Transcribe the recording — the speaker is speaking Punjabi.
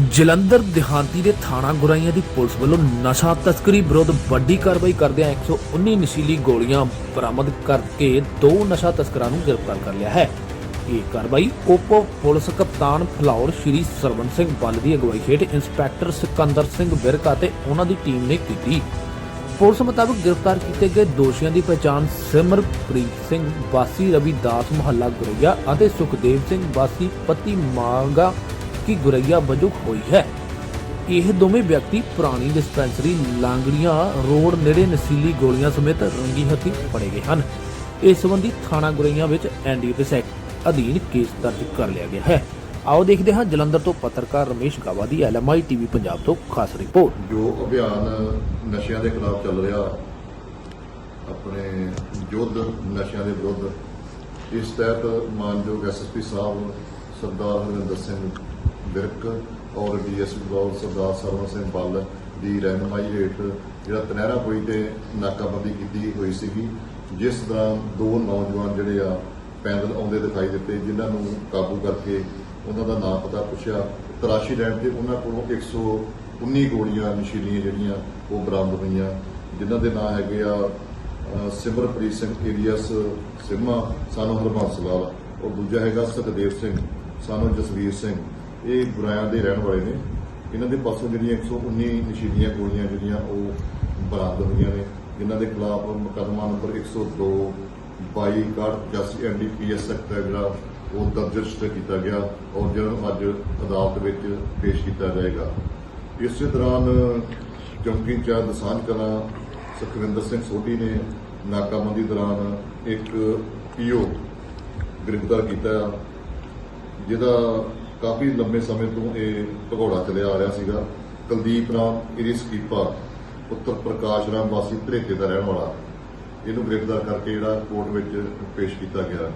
ਜਲੰਧਰ ਦਿਹਾਂਤੀ ਦੇ ਥਾਣਾ ਗੁਰਾਈਆਂ ਦੀ ਪੁਲਿਸ ਵੱਲੋਂ ਨਸ਼ਾ ਤਸਕਰੀ ਵਿਰੁੱਧ ਵੱਡੀ ਕਾਰਵਾਈ ਕਰਦਿਆਂ 119 ਨਸ਼ੀਲੀ ਗੋਲੀਆਂ ਬਰਾਮਦ ਕਰਕੇ ਦੋ ਨਸ਼ਾ ਤਸਕਰਾਂ ਨੂੰ ਗ੍ਰਿਫਤਾਰ ਕਰ ਲਿਆ ਹੈ। ਇਹ ਕਾਰਵਾਈ ਉਪ ਪੁਲਿਸ ਕਪਤਾਨ ਫਲੌਰ ਸ਼੍ਰੀ ਸਰਵਨ ਸਿੰਘ ਬੱਲ ਦੀ ਅਗਵਾਈ ਹੇਠ ਇੰਸਪੈਕਟਰ ਸਿਕੰਦਰ ਸਿੰਘ ਵਿਰਕ ਅਤੇ ਉਹਨਾਂ ਦੀ ਟੀਮ ਨੇ ਕੀਤੀ। ਪੁਲਿਸ ਮੁਤਾਬਕ ਗ੍ਰਿਫਤਾਰ ਕੀਤੇ ਗਏ ਦੋਸ਼ੀਆਂ ਦੀ ਪਛਾਣ ਸਿਮਰਪ੍ਰੀਤ ਸਿੰਘ, ਵਾਸੀ ਰਵਿਦਾਸ ਮੁਹੱਲਾ ਗੁਰਈਆ ਅਤੇ ਸੁਖਦੇਵ ਸਿੰਘ, ਵਾਸੀ ਪਤੀ ਮਾਂਗਾ ਕੀ ਗੁਰਈਆ ਵਜੋਂ ਹੋਈ ਹੈ? ਇਹ ਦੋਵੇਂ ਵਿਅਕਤੀ ਪੁਰਾਣੀ ਡਿਸਪੈਂਸਰੀ ਲਾਂਗੜੀਆਂ ਰੋਡ ਨੇੜੇ ਨਸ਼ੀਲੀ ਗੋਲੀਆਂ ਸਮੇਤ ਰੰਗੀ ਹੱਥੀ ਫੜੇ ਗਏ ਹਨ। ਇਸ ਸੰਬੰਧੀ ਥਾਣਾ ਗੁਰਈਆ ਵਿੱਚ ਐਨਡੀਪੀਐਸ ਐਕਟ ਅਧੀਨ ਕੇਸ ਦਰਜ ਕਰ ਲਿਆ ਗਿਆ ਹੈ। ਆਓ ਦੇਖਦੇ ਹਾਂ ਜਲੰਧਰ ਤੋਂ ਪੱਤਰਕਾਰ ਰਮੇਸ਼ ਗਾਵਾ ਦੀ ਐਲਐਮਆਈ ਟੀਵੀ ਪੰਜਾਬ ਤੋਂ ਖਾਸ ਰਿਪੋਰਟ। ਜੋ ਅਭਿਆਨ ਨਸ਼ਿਆਂ ਦੇ ਖਿਲਾਫ ਚੱਲ ਰਿਹਾ, ਆਪਣੇ ਯੁੱਧ ਨਸ਼ਿਆਂ ਦੇ ਵਿਰੁੱਧ, ਇਸ ਤਹਿਤ ਮਾਨਯੋਗ ਐਸਐਸਪੀ ਸਾਹਿਬ ਸਰਦਾਰ ਹਰਵਿੰਦਰ ਸਿੰਘ ਵਿਰਕ ਔਰ ਡੀਐਸਪੀ ਬਲਾਕ ਸਰਦਾਰ ਸਰਵਨ ਸਿੰਘ ਬੱਲ ਦੀ ਰਹਿਨਮਾਈ ਹੇਠ ਜਿਹੜਾ ਤਨਹਿਰਾ ਕੋਈ ਤੇ ਨਾਕਾਬੰਦੀ ਕੀਤੀ ਹੋਈ ਸੀਗੀ ਜਿਸ ਦਾ ਦੋ ਨੌਜਵਾਨ ਜਿਹੜੇ ਆ ਪੈਦਲ ਆਉਂਦੇ ਦਿਖਾਈ ਦਿੱਤੇ ਜਿਨ੍ਹਾਂ ਨੂੰ ਕਾਬੂ ਕਰਕੇ ਉਹਨਾਂ ਦਾ ਨਾਮ ਪਤਾ ਪੁੱਛਿਆ। ਤਰਾਸ਼ੀ ਲੈਣ ਤੇ ਉਹਨਾਂ ਕੋਲੋਂ 119 ਗੋਲੀਆਂ ਨਸ਼ੀਲੀਆਂ ਜਿਹੜੀਆਂ ਉਹ ਬਰਾਮਦ ਹੋਈਆਂ ਜਿਨ੍ਹਾਂ ਦੇ ਨਾਂ ਹੈਗੇ ਆ ਅ, ਸਿਮਰਪ੍ਰੀਤ ਸਿੰਘ ਏਰੀਅਸ ਸਿਮਾ ਸਾਨੂੰ ਹਰਬੰਸ ਲਾਲ ਔਰ ਦੂਜਾ ਹੈਗਾ ਸੁਖਦੇਵ ਸਿੰਘ ਸਾਨੂੰ ਜਸਵੀਰ ਸਿੰਘ। ਇਹ ਗੁਰਾਇਆਂ ਦੇ ਰਹਿਣ ਵਾਲੇ ਨੇ। ਇਹਨਾਂ ਦੇ ਪਾਸੋਂ ਜਿਹੜੀਆਂ 119 ਨਸ਼ੀਲੀਆਂ ਗੋਲੀਆਂ ਜਿਹੜੀਆਂ ਉਹ ਬਰਾਮਦ ਹੋਈਆਂ ਨੇ। ਜਿਨ੍ਹਾਂ ਦੇ ਖਿਲਾਫ ਮੁਕੱਦਮਾ ਨੰਬਰ 102 22 81 ਐਨਡੀਪੀਐਸ ਐਕਟ ਹੈ ਜਿਹੜਾ ਉਹ ਦਰਜ ਰਜਿਸਟਰ ਕੀਤਾ ਗਿਆ ਔਰ ਜਿਹਨਾਂ ਨੂੰ ਅੱਜ ਅਦਾਲਤ ਵਿੱਚ ਪੇਸ਼ ਕੀਤਾ ਜਾਏਗਾ। ਇਸੇ ਦੌਰਾਨ ਚੌਂਕੀ ਇੰਚਾਰਜ ਦਸਾਂਝ ਕਲਾਂ ਸੁਖਵਿੰਦਰ ਸਿੰਘ ਸੋਢੀ ਨੇ ਨਾਕਾਬੰਦੀ ਦੌਰਾਨ ਇੱਕ ਪੀਓ ਗ੍ਰਿਫਤਾਰ ਕੀਤਾ, ਜਿਹਦਾ ਕਾਫੀ ਲੰਬੇ ਸਮੇਂ ਤੋਂ ਇਹ ਭਗੌੜਾ ਚੱਲਿਆ ਆ ਰਿਹਾ ਸੀਗਾ। ਕੁਲਦੀਪ ਰਾਮ, ਇਹਦੀ ਸਕੀਪਰ ਪੁੱਤਰ ਪ੍ਰਕਾਸ਼ ਰਾਮ ਵਾਸੀ ਧਰੇਕੇ ਦਾ ਰਹਿਣ ਵਾਲਾ। ਇਹਨੂੰ ਗ੍ਰਿਫਤਾਰ ਕਰਕੇ ਜਿਹੜਾ ਕੋਰਟ ਵਿੱਚ ਪੇਸ਼ ਕੀਤਾ ਗਿਆ।